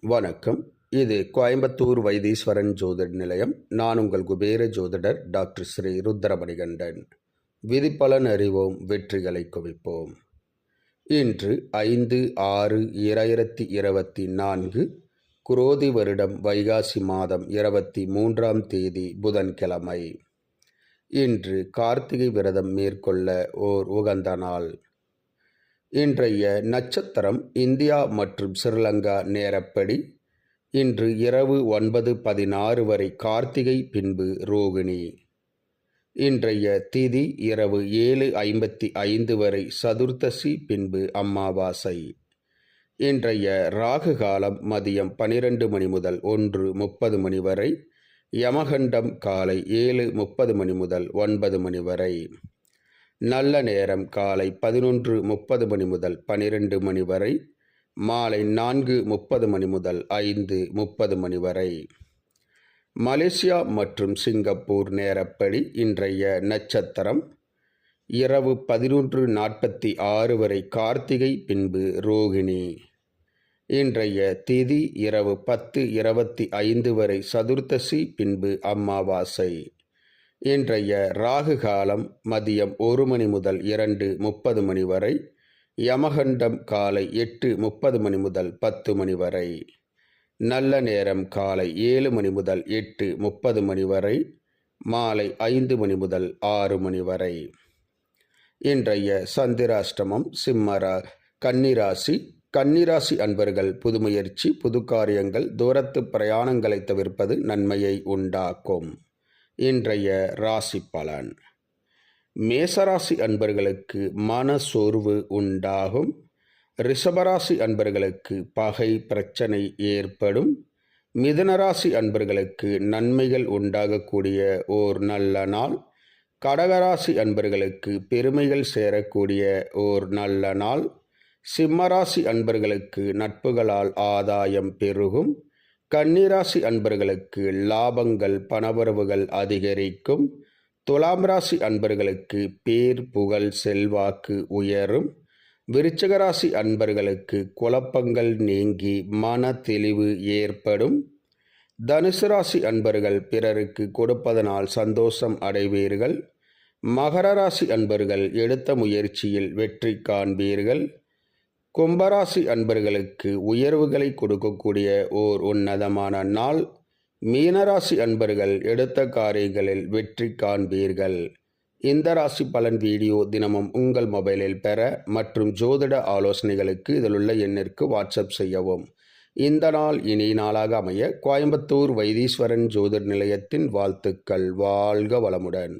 வணக்கம். இது கோயம்புத்தூர் வைத்தீஸ்வரன் ஜோதிட நிலையம். நான் உங்கள் குபேர ஜோதிடர் டாக்டர் ஸ்ரீ ருத்ரமணிகண்டன். விதிப்பலன் அறிவோம் வெற்றிகளை குவிப்போம். இன்று ஐந்து ஆறு இரண்டாயிரத்தி இருபத்தி நான்கு குரோதி வருடம் வைகாசி மாதம் இருபத்தி மூன்றாம் தேதி புதன்கிழமை. இன்று கார்த்திகை விரதம் மேற்கொள்ள ஓர் உகந்த நாள். இன்றைய நட்சத்திரம் இந்தியா மற்றும் ஸ்ரீலங்கா நேரப்படி இன்று இரவு ஒன்பது பதினாறு வரை கார்த்திகை பின்பு ரோகிணி. இன்றைய திதி இரவு ஏழு ஐம்பத்தி ஐந்து வரை சதுர்த்தசி பின்பு அமாவாசை. இன்றைய ராகு காலம் மதியம் பனிரெண்டு மணி முதல் ஒன்று முப்பது மணி வரை யமகண்டம் காலை ஏழு முப்பது மணி முதல் ஒன்பது மணி வரை. நல்ல நேரம் காலை பதினொன்று முப்பது மணி முதல் பனிரெண்டு மணி வரை மாலை நான்கு முப்பது மணி முதல் ஐந்து முப்பது மணி வரை. மலேசியா மற்றும் சிங்கப்பூர் நேரப்படி இன்றைய நட்சத்திரம் இரவு பதினொன்று நாற்பத்தி ஆறு வரை கார்த்திகை பின்பு ரோகிணி. இன்றைய திதி இரவு பத்து இருபத்தி ஐந்து வரை சதுர்த்தசி பின்பு அமாவாசை. இன்றைய ராகு காலம் மதியம் ஒரு மணி முதல் இரண்டு முப்பது மணி வரை யமகண்டம் காலை எட்டு முப்பது மணி முதல் பத்து மணி வரை நல்ல நேரம் காலை ஏழு மணி முதல் எட்டு முப்பது மணி வரை மாலை ஐந்து மணி முதல் ஆறு மணி வரை. இன்றைய சந்திராஷ்டமம் சிம்மரா கன்னிராசி. கன்னிராசி அன்பர்கள் புதுமுயற்சி புது காரியங்கள் தூரத்து பிரயாணங்களை தவிர்ப்பது நன்மையை உண்டாக்கும். இன்றைய ராசி பலன். மேசராசி அன்பர்களுக்கு மன சோர்வு உண்டாகும். ரிஷபராசி அன்பர்களுக்கு பகை பிரச்சனை ஏற்படும். மிதனராசி அன்பர்களுக்கு நன்மைகள் உண்டாகக்கூடிய ஓர் நல்ல நாள். கடகராசி அன்பர்களுக்கு பெருமைகள் சேரக்கூடிய ஓர் நல்ல நாள். சிம்மராசி அன்பர்களுக்கு நட்புகளால் ஆதாயம் பெருகும். கன்னிராசி அன்பர்களுக்கு லாபங்கள் பணவரவுகள் அதிகரிக்கும். துலாம் ராசி அன்பர்களுக்கு பேர் புகழ் செல்வாக்கு உயரும். விருச்சகராசி அன்பர்களுக்கு குழப்பங்கள் நீங்கி மன தெளிவு ஏற்படும். தனுசு ராசி அன்பர்கள் பிறருக்கு கொடுப்பதனால் சந்தோஷம் அடைவீர்கள். மகர ராசி அன்பர்கள் எடுத்த முயற்சியில் வெற்றி காண்பீர்கள். கும்பராசி அன்பர்களுக்கு உயர்வுகளை கொடுக்கக்கூடிய ஓர் உன்னதமான நாள். மீனராசி அன்பர்கள் எடுத்த காரியங்களில் வெற்றி காண்பீர்கள். இந்த ராசி பலன் வீடியோ தினமும் உங்கள் மொபைலில் பெற மற்றும் ஜோதிட ஆலோசனைகளுக்கு இதிலுள்ள எண்ணிற்கு வாட்ஸ்அப் செய்யவும். இந்த நாள் இனி நாளாக அமைய கோயம்புத்தூர் வைத்தீஸ்வரன் ஜோதிட நிலையத்தின் வாழ்த்துக்கள். வாழ்க வளமுடன்.